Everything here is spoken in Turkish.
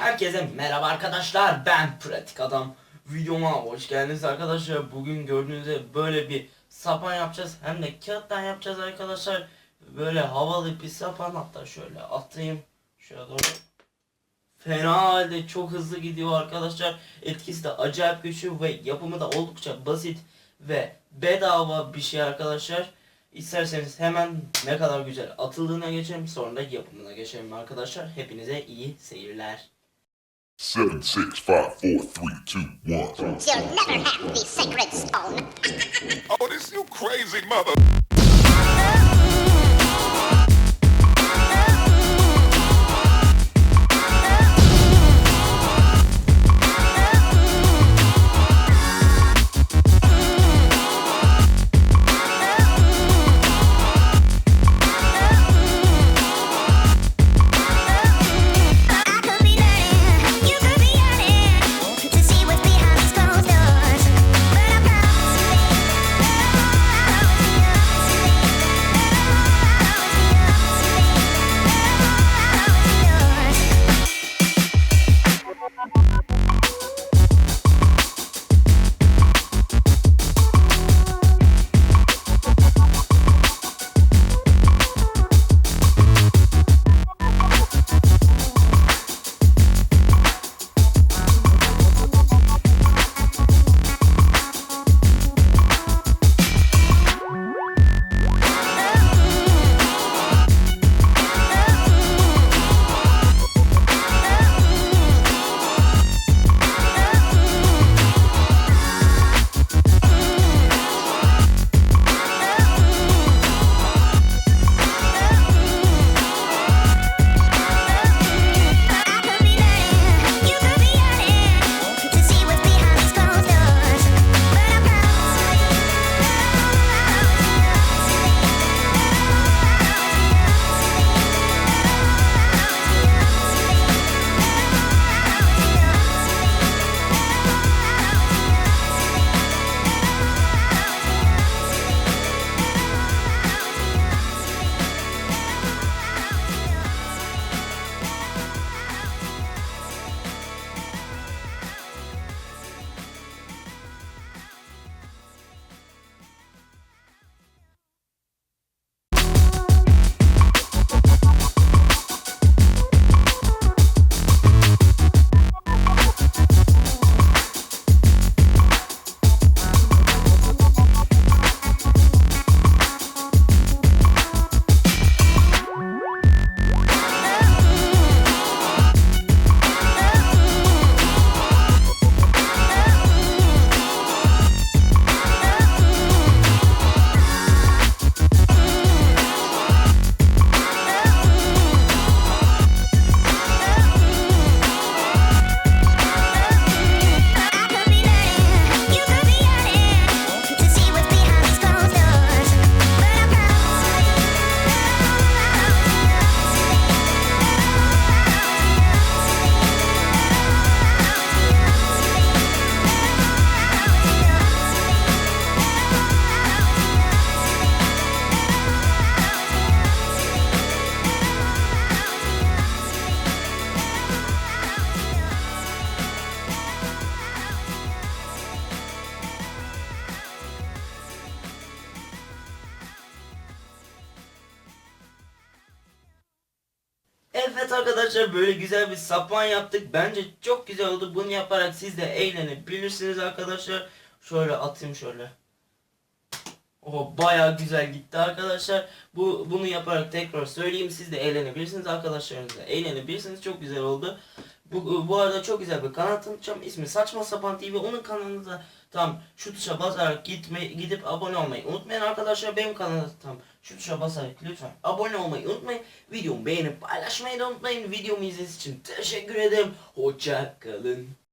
Herkese merhaba arkadaşlar ben Pratik Adam. Videoma hoş geldiniz arkadaşlar. Bugün gördüğünüz böyle bir sapan yapacağız Hem de kağıttan yapacağız arkadaşlar. Böyle havalı bir sapan hatta şöyle atayım. Şöyle doğru. Fena halde çok hızlı gidiyor arkadaşlar. Etkisi de acayip güçlü ve yapımı da oldukça basit Ve bedava bir şey arkadaşlar. İsterseniz hemen ne kadar güzel atıldığına geçelim sonra da yapımına geçelim arkadaşlar. Hepinize iyi seyirler. Seven, six, five, four, three, two, one. You'll never have the sacred stone. Oh, this you crazy mother. Evet arkadaşlar böyle güzel bir sapan yaptık. Bence çok güzel oldu. Bunu yaparak siz de eğlenebilirsiniz arkadaşlar. Şöyle atayım şöyle. O baya güzel gitti arkadaşlar. Bu bunu yaparak tekrar söyleyeyim siz de eğlenebilirsiniz arkadaşlarınızla eğlenebilirsiniz. Çok güzel oldu. Bu, bu arada çok güzel bir kanal tanıtacağım. İsmi Saçma Sapan TV. Onun kanalında tam şu tuşa basarak gitme, gidip abone olmayı unutmayın arkadaşlar. Benim kanalda tam şu tuşa basarak lütfen abone olmayı unutmayın. Videomu beğenip paylaşmayı da unutmayın. Videomu izlediğiniz için teşekkür ederim. Hoşça kalın.